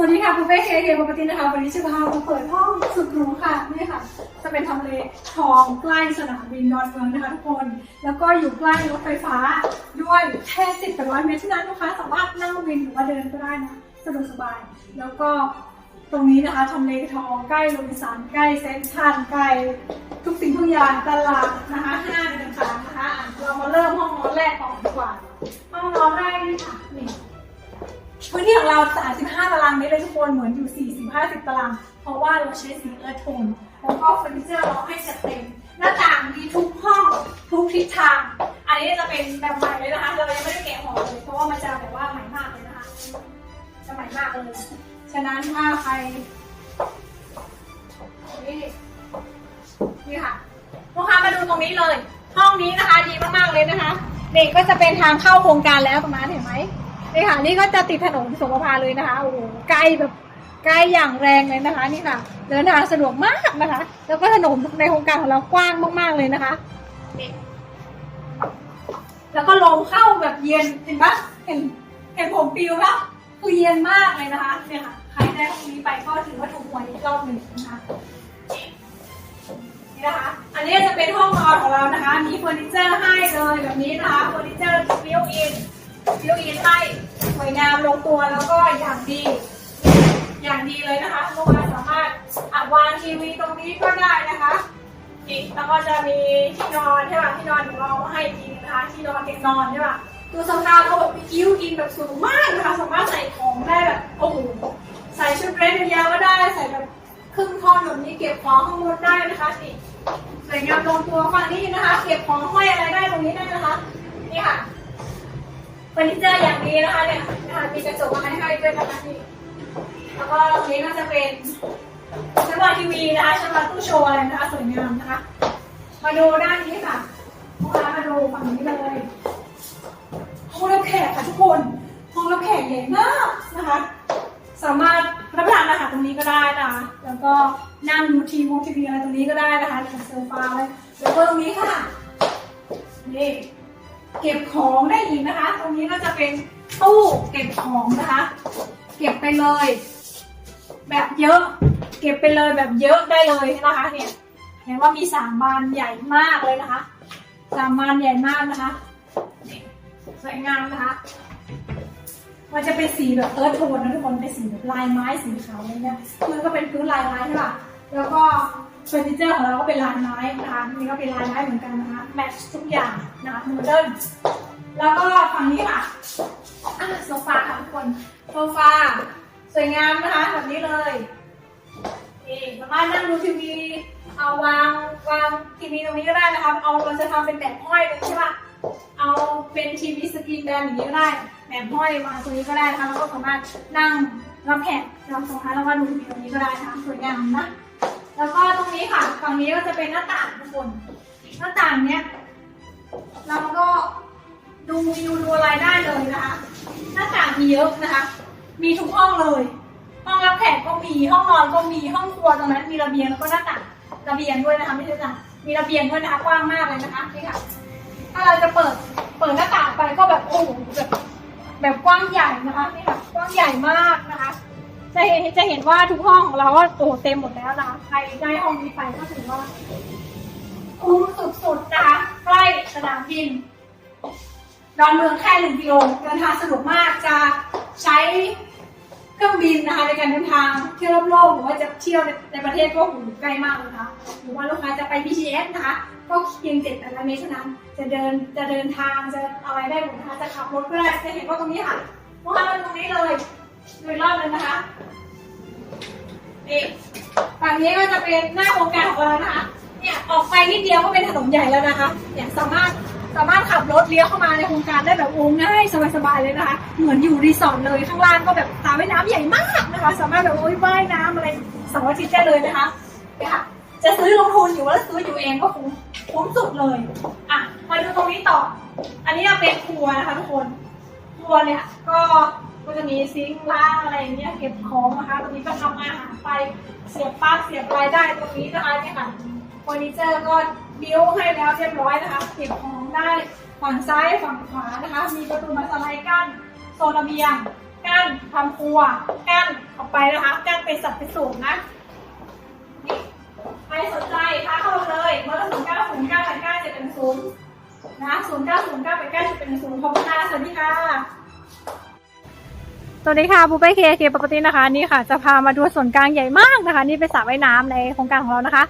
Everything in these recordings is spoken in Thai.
สวัสดีค่ะคุณเป้เคเคปกตินะคะวันนี้จะพามาเปิดห้องสุดหรูค่ะนี่ค่ะ จะเป็นทำเลทองใกล้สนามบินดอนเมืองนะคะทุกคน แล้วก็อยู่ใกล้รถไฟฟ้าด้วยแค่สิบแปดร้อยเมตรเท่านั้นลูกค้าสามารถนั่งวินหรือว่าเดินก็ได้นะสะดวกสบาย แล้วก็ตรงนี้นะคะทำเลทองใกล้โรบินสันใกล้เซ็นทรัลใกล้ทุกสิ่งทุกอย่างตลาดนะคะห้างต่างๆนะคะอะเรามาเริ่มห้องนอนแรกก่อนดีกว่าห้องนอนแรกนี่ค่ะนี่ พื้นที่ของเรา 35 ตารางเมตรเลยทุกคน เหมือนอยู่ 40 50 ตาราง เพราะว่าเราใช้สีเอิร์ธโทน แล้วก็เฟอร์นิเจอร์เราให้จัดเต็ม หน้าต่างมีทุกห้อง ทุกทิศทาง อันนี้จะเป็นแบบใหม่เลยนะคะ เรายังไม่ได้แกะห่อเลย เพราะว่ามันจะแบบว่าใหม่มากเลยนะคะ จะใหม่มากเลย ฉะนั้นถ้าใครนี่นี่ค่ะ ลูกค้ามาดูตรงนี้เลย ห้องนี้นะคะดีมากๆเลยนะคะนี่ก็จะเป็นทางเข้าโครงการแล้วตรงนั้นเห็นไหม นี่ค่ะนี่ก็จะติดถนนสงขลาเลยนะคะโอ้โหใกล้แบบใกล้อย่างแรงเลยนะคะ นี่ค่ะ เดินทางสะดวกมากนะคะ แล้วก็ถนนในโครงการของเรากว้างมาก ๆเลยนะคะนี่แล้วก็ลมเข้าแบบเย็นเห็นปะเห็นเห็นผมปิวปะคือเย็นมากเลยนะคะเนี่ยค่ะใครได้ห้องนี้ไปก็ถือว่าถูกหวยอีกรอบหนึ่งนะคะนี่นะคะ อันนี้จะเป็นห้องนอนของเรานะคะ มีเฟอร์นิเจอร์ให้เลยแบบนี้นะคะเฟอร์นิเจอร์บิวอิน บิวอินให้สวยงามลงตัวแล้วก็อย่างดี อย่างดีเลยนะคะลูกค้าสามารถอะวางทีวีตรงนี้ก็ได้นะคะอีกแล้วก็จะมีที่นอนใช่ป่ะที่นอนของเราให้จริงนะคะที่นอนเตียงนอนใช่ป่ะตัวสภาพเขาแบบบิวอินแบบสูงมากนะคะสามารถใส่ของได้แบบโอ้โหใส่ชุดเรสยาวก็ได้ใส่แบบครึ่งท่อนแบบนี้เก็บของข้างบนได้นะคะนี่สวยงามลงตัวฝั่งนี้นะคะ เก็บของห้อยอะไรได้ตรงนี้ได้นะคะนี่ค่ะ อร์นิเจอร์อย่างดีนะคะเนี่ยนะคะมีกระจกมาให้ด้วยนะคะนี่แล้วก็ตรงนี้ก็จะเป็นชั้นวางทีวีนะคะชั้นวางตู้โชว์อะไรนะคะสวยงามนะคะ มาดูด้านนี้ค่ะลูกค้ามาดูฝั่งนี้เลยห้องรับแขกค่ะทุกคนห้องรับแขกใหญ่มากนะคะ สามารถรับประทานอาหารตรงนี้ก็ได้นะคะ แล้วก็นั่งดูทีวีทีวีอะไรตรงนี้ก็ได้นะคะกับโซฟาเลยแล้วก็ตรงนี้ค่ะนี่ เก็บของได้อีกนะคะ ตรงนี้ก็จะเป็นตู้เก็บของนะคะ เก็บไปเลย แบบเยอะ เก็บไปเลยแบบเยอะได้เลยนะคะเนี่ยเห็นว่ามีสามบานใหญ่มากเลยนะคะสามบานใหญ่มากนะคะสวยงามนะคะ มันจะเป็นสีแบบเอิร์ธโทนนะทุกคนเป็นสีแบบลายไม้สีขาวเงี้ยพื้นก็เป็นพื้นลายไม้ใช่ป่ะแล้วก็เฟอร์นิเจอร์ของเราก็เป็นลายไม้นะคะนี่ก็เป็นลายไม้เหมือนกันนะคะ แมทช์ทุกอย่างนะคะโมเดิร์นแล้วก็ฝั่งนี้ค่ะโซฟาค่ะทุกคนโซฟาสวยงามนะคะแบบนี้เลยนี่สามารถนั่งดูทีวีเอาวางวางทีวีตรงนี้ก็ได้นะคะเอาเราจะทำเป็นแบบห้อยเลยใช่ปะเอาเป็นทีวีสกรีนแบนอย่างนี้ก็ได้แบบห้อยวางตรงนี้ก็ได้นะคะแล้วก็สามารถนั่งรับแขกรับสมาแล้วก็ดูทีวีตรงนี้ก็ได้นะคะสวยงามนะแล้วก็ตรงนี้ค่ะฝั่งนี้ก็จะเป็นหน้าต่างทุกคน หน้าต่างเนี้ยเราก็ดูวิวดูอะไรได้เลยนะคะหน้าต่างมีเยอะนะคะ มีทุกห้องเลย ห้องรับแขกก็มีห้องนอนก็มีห้องครัวตรงนั้นมีระเบียงแล้วก็หน้าต่างระเบียงด้วยนะคะไม่ใช่จ้ะมีระเบียงด้วยนะคะกว้างมากเลยนะคะนี่ค่ะถ้าเราจะเปิดเปิดหน้าต่างไปก็แบบโอ้โหแบบแบบกว้างใหญ่นะคะนี่ค่ะกว้างใหญ่มากนะคะ จะเห็นจะเห็นว่าทุกห้องของเราก็โอ้โหเต็มหมดแล้วนะคะใครได้ห้องนี้ไปก็ถือว่า คุ้มสุดๆนะคะใกล้สนามบินดอนเมืองแค่หนึ่งกิโลเดินทางสะดวกมากจะใช้เครื่องบินนะคะในการเดินทางเที่ยวรอบโลกหรือว่าจะเที่ยวในในประเทศก็หูใกล้มากเลยนะคะหรือว่าลูกค้าจะไป BTS นะคะก็เพียงเจ็ดแปดร้อยเมตรเท่านั้นจะเดินจะเดินทางจะอะไรได้หมดนะคะจะขับรถก็ได้จะเห็นว่าตรงนี้ค่ะลูกค้ามาตรงนี้เลยดูอีกรอบเลยนะคะนี่ฝั่งนี้ก็จะเป็นหน้าโครงการของเรานะคะ เนี่ยออกไปนิดเดียวก็เป็นถนนใหญ่แล้วนะคะเนี่ยสามารถสามารถขับรถเลี้ยวเข้ามาในโครงการได้แบบโอ้ง่ายสบายๆเลยนะคะ เหมือนอยู่รีสอร์ทเลยข้างล่างก็แบบสระว่ายน้ำใหญ่มากนะคะ สามารถแบบโอ้ยว่ายน้ำอะไรสาร์อาทิตย์ได้เลยนะคะเนี่ยค่ะจะซื้อลงทุนอยู่แล้วซื้ออยู่เองก็คุ้มคุ้มสุดเลยอะมาดูตรงนี้ต่อ อันนี้เป็นครัวนะคะทุกคนครัวเนี่ยก็ก็จะมีซิงค์ล้างอะไรเงี้ยเก็บของนะคะตรงนี้ก็ทำอาหารไปเสียบปลั๊กเสียบอะไรได้ตรงนี้นะคะเนี่ยค่ะ อร์นิเจอร์ก็บิ้วให้แล้วเรียบร้อยนะคะเก็บของได้ฝั่งซ้ายฝั่งขวานะคะ มีประตูมาสไลด์กั้นโซนระเบียงกั้นกั้นทำครัวกั้นออกไปนะคะกั้นเป็นสัดเป็นสูงนะนี่ใครสนใจทักเข้ามาเลยเบอร์ศูนย์เก้าศูนย์เก้าแปดเก้าเจ็ดเป็นศูนย์นะศูนย์เก้าศูนย์เก้าแปดเก้าเจ็ดเป็นศูนย์ขอบคุณค่ะสวัสดีค่ะสวัสดีค่ะปูเป้เคเคปกตินะคะนี่ค่ะ จะพามาดูส่วนกลางใหญ่มากนะคะ นี่เป็นสระว่ายน้ำในโครงการของเรานะคะ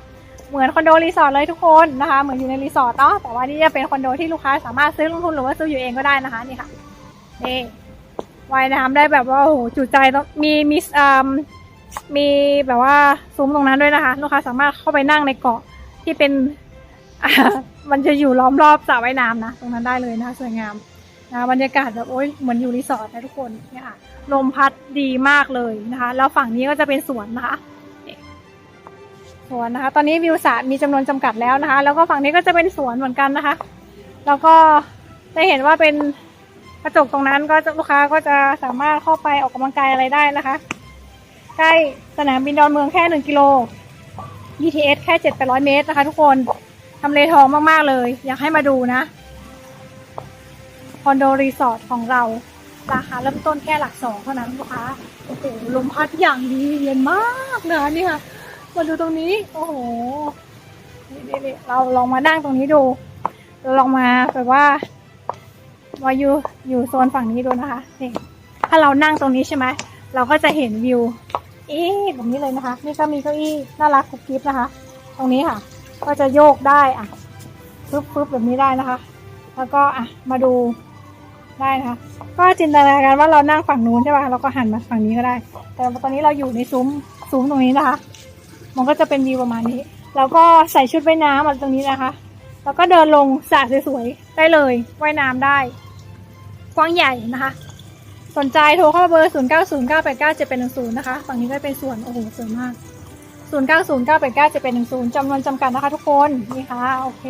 เหมือนคอนโดรีสอร์ทเลยทุกคนนะคะเหมือนอยู่ในรีสอร์ทเนาะแต่ว่านี่จะเป็นคอนโดที่ลูกค้าสามารถซื้อลงทุนหรือว่าซื้ออยู่เองก็ได้นะคะนี่ค่ะนี่ว่ายน้ำได้แบบว่าโอ้โหจุใจต้องมีมีอ่ามีแบบว่าซุ้มตรงนั้นด้วยนะคะ ลูกค้าสามารถเข้าไปนั่งในเกาะที่เป็นมันจะอยู่ล้อมรอบสระว่ายน้ำนะตรงนั้นได้เลยนะคะสวยงามนะบรรยากาศแบบโอ้ยเหมือนอยู่รีสอร์ทนะทุกคนเนี่ยค่ะลมพัดดีมากเลยนะคะ แล้วฝั่งนี้ก็จะเป็นสวนนะคะ สวนนะคะ ตอนนี้วิวสระมีจำนวนจำกัดแล้วนะคะ แล้วก็ฝั่งนี้ก็จะเป็นสวนเหมือนกันนะคะ แล้วก็ได้เห็นว่าเป็นกระจกตรงนั้นก็ลูกค้าก็จะสามารถเข้าไปออกกำลังกายอะไรได้นะคะ ใกล้สนามบินดอนเมืองแค่หนึ่งกิโล BTS แค่เจ็ดแปร้อยเมตรนะคะ ทุกคนทำเลทองมาก ๆ เลย อยากให้มาดูนะคอนโดรีสอร์ทของเราราคาเริ่มต้นแค่หลักสองเท่านั้นลูกค้าโอ้โหลมพัดอย่างดีเย็นมากนะคะนี่ค่ะ มาดูตรงนี้ โอ้โหนี่นี่เราลองมานั่งตรงนี้ดู เราลองมาแบบว่าว่าอยู่อยู่โซนฝั่งนี้ดูนะคะนี่ถ้าเรานั่งตรงนี้ใช่ไหมเราก็จะเห็นวิวเอ๊ะแบบนี้เลยนะคะ นี่ก็มีเก้าอี้น่ารักกุ๊บกิ๊บนะคะ ตรงนี้ค่ะ ก็จะโยกได้อะฟึบฟึบแบบนี้ได้นะคะ แล้วก็อะมาดูได้นะคะ ก็จินตนาการว่าเรานั่งฝั่งนู้นใช่ป่ะเราก็หันมาฝั่งนี้ก็ได้ แต่ตอนนี้เราอยู่ในซุ้มซุ้มตรงนี้นะคะ มันก็จะเป็นวิวประมาณนี้ แล้วก็ใส่ชุดว่ายน้ำมาตรงนี้นะคะ แล้วก็เดินลงสระสวยๆได้เลยว่ายน้ำได้กว้างใหญ่นะคะ สนใจโทรเข้ามาเบอร์ 0 9 0 9 8 9 7เป็น1 0 นะคะ ฝั่งนี้ก็เป็นส่วน โอ้โหสวยมาก 0 9 0 9 8 9 7เป็น1 0จำนวนจำกัดนะคะทุกคน นี่ค่ะ โอเค